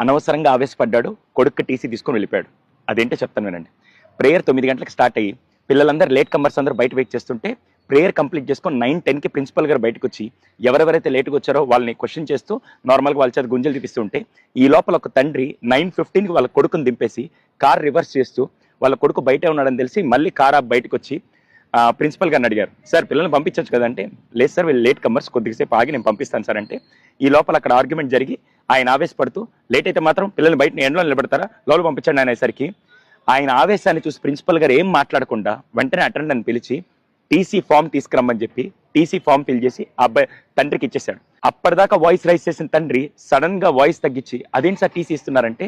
అనవసరంగా ఆవేశపడ్డాడు కొడుకు టీసీ తీసుకొని వెళ్ళిపోయాడు. అదేంటో చెప్తాను వినండి. ప్రేయర్ తొమ్మిది గంటలకు స్టార్ట్ అయ్యి పిల్లలందరూ లేట్ కమర్స్ అందరూ బయట వెయిట్ చేస్తుంటే ప్రేయర్ కంప్లీట్ చేసుకొని నైన్ టెన్కి ప్రిన్సిపల్ గారు బయటకు వచ్చి ఎవరెవరైతే లేట్గా వచ్చారో వాళ్ళని క్వశ్చన్ చేస్తూ నార్మల్గా వాళ్ళ చేత గుంజలు తీపిస్తుంటే ఈ లోపల ఒక తండ్రి నైన్ ఫిఫ్టీన్కి వాళ్ళ కొడుకుని దింపేసి కార్ రివర్స్ చేస్తూ వాళ్ళ కొడుకు బయటే ఉన్నాడని తెలిసి మళ్ళీ కార్ ఆప్ బయటకు వచ్చి ప్రిన్సిపల్ గారిని అడిగారు సార్ పిల్లల్ని పంపించవచ్చు కదంటే లేదు సార్ వీళ్ళు లేట్ కమర్స్ కొద్దిసేపు ఆగి నేను పంపిస్తాను సార్ అంటే ఈ లోపల అక్కడ ఆర్గ్యుమెంట్ జరిగి ఆయన ఆవేశపడుతూ లేట్ అయితే మాత్రం పిల్లల్ని బయట ఎండలో నిలబెడతారా? లోపల పంపించండి అనేసరికి ఆయన ఆవేశాన్ని చూసి ప్రిన్సిపల్ గారు ఏం మాట్లాడకుండా వెంటనే అటెండెంట్ పిలిచి టీసీ ఫామ్ తీసుకురమ్మని చెప్పి టీసీ ఫామ్ ఫిల్ చేసి అబ్బాయి తండ్రికి ఇచ్చేశాడు. అప్పటిదాకా వాయిస్ రైస్ చేసిన తండ్రి సడన్గా వాయిస్ తగ్గించి అదేంటి సార్ టీసీ ఇస్తున్నారంటే?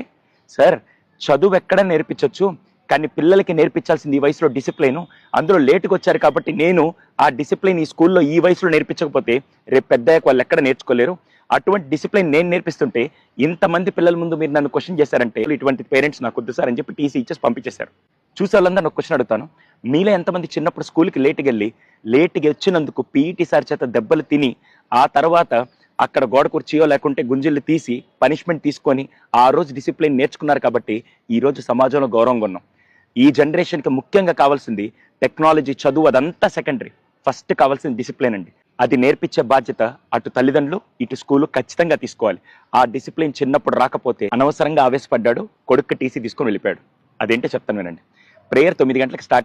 సార్ చదువు ఎక్కడ నేర్పించవచ్చు కానీ పిల్లలకి నేర్పించాల్సింది ఈ వయసులో డిసిప్లైన్ అందులో లేటుగా వచ్చారు కాబట్టి నేను ఆ డిసిప్లైన్ ఈ స్కూల్లో ఈ వయసులో నేర్పించకపోతే రేపు పెద్దయ్యాక వాళ్ళు ఎక్కడ నేర్చుకోలేరు. అటువంటి డిసిప్లిన్ నేను నేర్పిస్తుంటే ఇంతమంది పిల్లల ముందు మీరు నన్ను క్వశ్చన్ చేశారంటే ఇటువంటి పేరెంట్స్ నాకు వద్దు సార్ అని చెప్పి టీసీ ఇచ్చేసి పంపించేశారు. చూసే వాళ్ళందరూ ఒక క్వశ్చన్ అడుగుతాను. మీలో ఎంతమంది చిన్నప్పుడు స్కూల్కి లేట్కి వెళ్ళి లేటుగా వచ్చినందుకు పీఈటీ సార్ చేత దెబ్బలు తిని ఆ తర్వాత అక్కడ గోడ కుర్చీయో లేకుంటే గుంజిళ్ళు తీసి పనిష్మెంట్ తీసుకొని ఆ రోజు డిసిప్లిన్ నేర్చుకున్నారు కాబట్టి ఈ రోజు సమాజంలో గౌరవంగా ఉన్నాం. ఈ జనరేషన్కి ముఖ్యంగా కావాల్సింది టెక్నాలజీ చదువు అదంతా సెకండరీ ఫస్ట్ కావాల్సింది డిసిప్లిన్ అండి. అది నేర్పించే బాధ్యత అటు తల్లిదండ్రులు ఇటు స్కూలు ఖచ్చితంగా తీసుకోవాలి. ఆ డిసిప్లిన్ చిన్నప్పుడు రాకపోతే అనవసరంగా ఆవేశపడ్డాడు కొడుకు టీసీ తీసుకొని వెళ్ళిపోయాడు. అదేంటో చెప్తాను వినండి. ప్రేయర్ తొమ్మిది గంటలకు స్టార్ట్